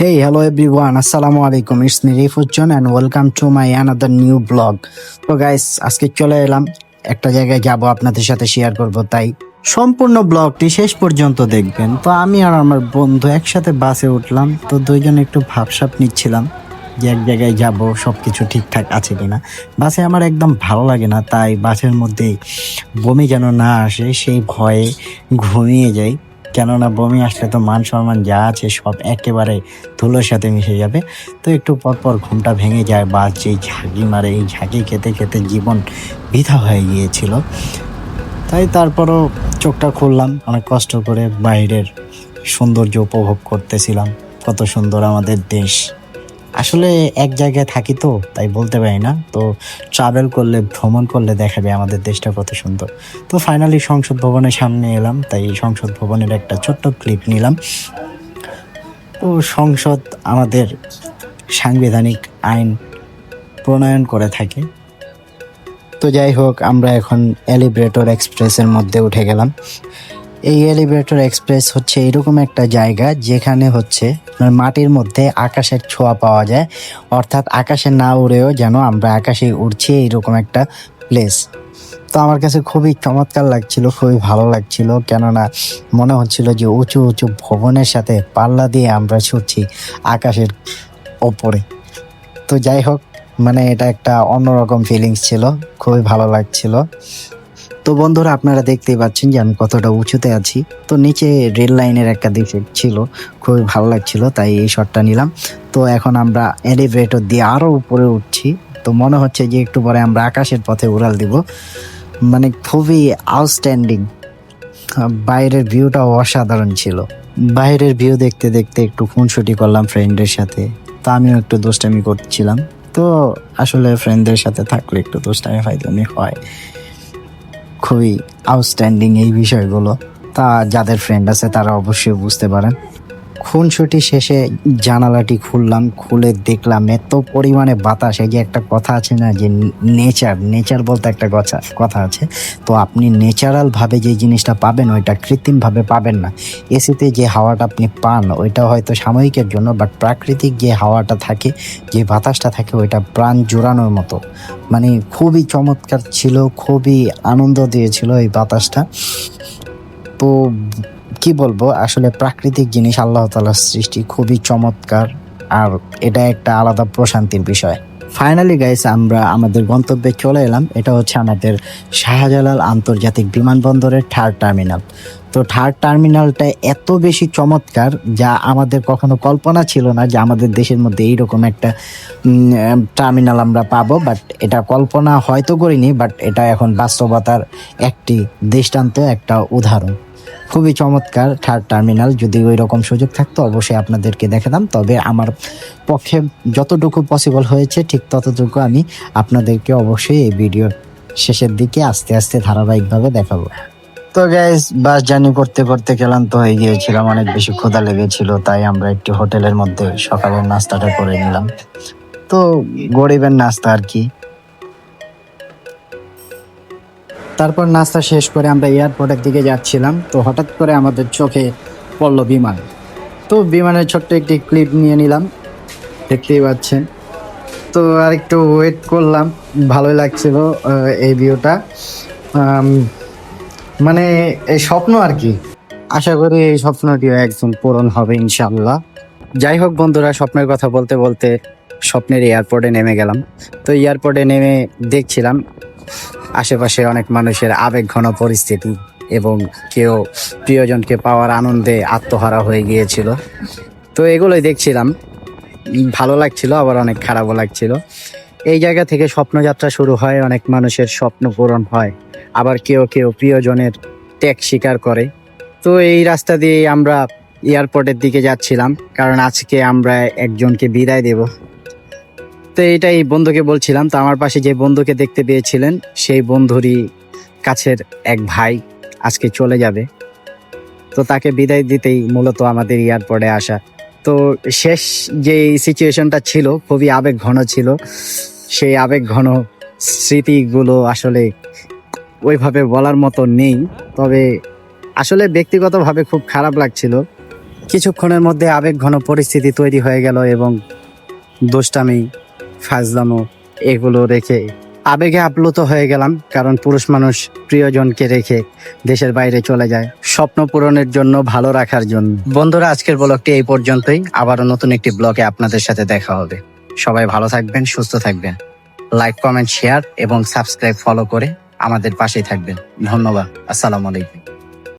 Hey, hello everyone. Assalamu alaikum. It's me Rifujan and welcome to my another new blog. তো guys আজকে চলে এলাম একটা জায়গায় যাব আপনাদের সাথে শেয়ার করব তাই সম্পূর্ণ ব্লগটি শেষ পর্যন্ত দেখবেন তো আমি আর আমার বন্ধু একসাথে বাসে উঠলাম তো দুইজন একটু ভাবসাপ নিচ্ছিলাম যে এক জায়গায় যাব সব কিছু ঠিকঠাক আছে কিনা বাসে আমার একদম ভালো লাগে না তাই বাসের মধ্যে বমি যেন না আসে সেই ভয়ে ঘুমিয়ে যাই কেননা বমি আসলে তো মান সম্মান যা আছে সব একেবারে ধুলোর সাথে মিশে যাবে। তো একটু পরপর পর ঘুমটা ভেঙে যায় বা যেই ঝাঁকি মারে, এই ঝাঁকি খেতে খেতে জীবন বৃথা হয়ে গিয়েছিল। তাই তারপরও চোখটা খুললাম, অনেক কষ্ট করে বাইরের সৌন্দর্য উপভোগ করতেছিলাম। কত সুন্দর আমাদের দেশ। আসলে এক জায়গায় থাকি তো, তাই বলতে পারি না। তো ট্রাভেল করলে, ভ্রমণ করলে দেখাবে আমাদের দেশটা কত সুন্দর। তো ফাইনালি সংসদ ভবনের সামনে এলাম, তাই সংসদ ভবনের একটা ছোট্ট ক্লিপ নিলাম। তো সংসদ আমাদের সাংবিধানিক আইন প্রণয়ন করে থাকে। তো যাই হোক, আমরা এখন এলিভেটর এক্সপ্রেসের মধ্যে উঠে গেলাম। এই এলিভেটর এক্সপ্রেস হচ্ছে এরকম একটা জায়গা যেখানে হচ্ছে মাটির মধ্যে আকাশের ছোঁয়া পাওয়া যায়। অর্থাৎ আকাশে না উড়েও যেন আমরা আকাশে উড়ছি এইরকম একটা প্লেস তো আমার কাছে খুবই চমৎকার লাগছিল, খুবই ভালো লাগছিল। কেননা মনে হচ্ছিল যে উঁচু উঁচু ভবনের সাথে পাল্লা দিয়ে আমরা ছুটছি আকাশের ওপরে। তো যাই হোক মানে এটা একটা অন্যরকম ফিলিংস ছিল, খুবই ভালো লাগছিল। তো বন্ধুরা, আপনারা দেখতেই পাচ্ছেন যে আমি কতটা উঁচুতে আছি। তো নিচে রেল লাইনের একটা দিক ছিল, খুবই ভালো লাগছিল, তাই এই শটটা নিলাম। তো এখন আমরা এলিভেটর দিয়ে আরও উপরে উঠছি। তো মনে হচ্ছে যে একটু পরে আমরা আকাশের পথে উড়াল দিব। মানে খুবই আউটস্ট্যান্ডিং বাইরের ভিউটা অসাধারণ ছিল। বাইরের ভিউ দেখতে দেখতে একটু খুনসুটি করলাম ফ্রেন্ডের সাথে। তো আমিও একটু দুষ্টামি করছিলাম। তো আসলে ফ্রেন্ডদের সাথে থাকলে একটু দুষ্টামি ফাইদামি হয়। খুবই আউটস্ট্যান্ডিং এই বিষয়গুলো। তা যাদের ফ্রেন্ড আছে তারা অবশ্যই বুঝতে পারেন। খুনসুটি শেষে জানালাটি খুললাম, খুলে দেখলাম এত পরিমাণে বাতাস, এই যে একটা কথা আছে না যে নেচার নেচার বলতে একটা কথা কথা আছে। তো আপনি ন্যাচারাল ভাবে যে জিনিসটা পাবেন, ওইটা কৃত্রিম ভাবে পাবেন না। এসিতে যে হাওয়াটা আপনি পান, ওইটা হয়তো সাময়িকের জন্য বাট প্রাকৃতিক যে হাওয়াটা থাকে, যে বাতাসটা থাকে, ওইটা প্রাণ জোড়ানোর মতো। মানে খুবই চমৎকার ছিল, খুবই আনন্দ দিয়েছিল এই বাতাসটা। তো কি বলব? আসলে প্রাকৃতিক জিনিস আল্লাহ তালার সৃষ্টি খুবই চমৎকার আর এটা একটা আলাদা প্রশান্তির বিষয়। ফাইনালি গাইস আমরা আমাদের গন্তব্যে চলে এলাম। এটা হচ্ছে আমাদের শাহজালাল আন্তর্জাতিক বিমানবন্দরের থার্ড টার্মিনাল। তো থার্ড টার্মিনালটা এত বেশি চমৎকার যা আমাদের কখনো কল্পনা ছিল না যে আমাদের দেশের মধ্যে এইরকম একটা টার্মিনাল আমরা পাবো বাট এটা কল্পনা হয়তো করিনি বাট এটা এখন বাস্তবতার একটি দৃষ্টান্ত, একটা উদাহরণ। খুবই চমৎকার থার্ড টার্মিনাল। যদি ওই রকম সুযোগ থাকতো, অবশ্যই আপনাদেরকে দেখাতাম তবে আমার পক্ষে যতটুকু পসিবল হয়েছে, ঠিক ততটুকু আমি আপনাদেরকে অবশ্যই এই ভিডিওর শেষের দিকে আস্তে আস্তে ধারাবাহিকভাবে দেখাবো। তো গ্যাস বাস জার্নি করতে করতে ক্লান্ত হয়ে গিয়েছিলাম, অনেক বেশি ক্ষুধা লেগেছিল, তাই আমরা একটি হোটেলের মধ্যে সকালের নাস্তাটা করে নিলাম। তো গরিবের নাস্তা আর কি। তারপর নাস্তা শেষ করে আমরা এয়ারপোর্টের দিকে যাচ্ছিলাম। তো হঠাৎ করে আমাদের চোখে পড়ল বিমান। তো বিমানের ছোট্ট একটি ক্লিপ নিয়ে নিলাম। দেখতেই পাচ্ছেন। তো আর একটু ওয়েট করলাম। ভালোই লাগছিল এই ভিউটা মানে এই স্বপ্ন আর কি। আশা করি এই স্বপ্নটিও একদম পূরণ হবে ইনশাল্লাহ যাই হোক বন্ধুরা, স্বপ্নের কথা বলতে বলতে স্বপ্নের এয়ারপোর্টে নেমে গেলাম। তো এয়ারপোর্টে নেমে দেখছিলাম আশেপাশে অনেক মানুষের আবেগ ঘন পরিস্থিতি এবং কেউ প্রিয়জনকে পাওয়ার আনন্দে আত্মহারা হয়ে গিয়েছিল। তো এগুলোই দেখছিলাম। ভালো লাগছিল, আবার অনেক খারাপও লাগছিল। এই জায়গা থেকে স্বপ্নযাত্রা শুরু হয়, অনেক মানুষের স্বপ্ন পূরণ হয়। আবার কেউ কেউ প্রিয়জনের ত্যাগ স্বীকার করে। তো এই রাস্তা দিয়ে আমরা এয়ারপোর্টের দিকে যাচ্ছিলাম, কারণ আজকে আমরা একজনকে বিদায় দেব। তো এটাই বন্ধুকে বলছিলাম, তো আমার পাশে যে বন্ধুকে দেখতে পেয়েছিলেন, সেই বন্ধুরই কাছের এক ভাই আজকে চলে যাবে। তো তাকে বিদায় দিতেই মূলত আমাদের এয়ারপোর্টে আসা। তো শেষ যে সিচুয়েশনটা ছিল, খুবই আবেগ ঘন ছিল, সেই আবেগ ঘন স্মৃতিগুলো আসলে ওইভাবে বলার মতো নেই, তবে আসলে ব্যক্তিগতভাবে খুব খারাপ লাগছিল। কিছুক্ষণের মধ্যে আবেগ ঘন পরিস্থিতি তৈরি হয়ে গেল এবং দুষ্টামি ফাজলামো, এগুলো রেখে আবেগে আপ্লুত হয়ে গেলাম, কারণ পুরুষ মানুষ প্রিয়জনকে রেখে দেশের বাইরে চলে যায় স্বপ্ন পূরণের জন্য ভালো রাখার জন্য। বন্ধুরা, আজকের ব্লগটি এই পর্যন্তই। আবারও নতুন একটি ব্লগে আপনাদের সাথে দেখা হবে। সবাই ভালো থাকবেন, সুস্থ থাকবেন। লাইক কমেন্ট শেয়ার এবং সাবস্ক্রাইব ফলো করে আমাদের পাশেই থাকবেন। ধন্যবাদ। আসসালামু আলাইকুম।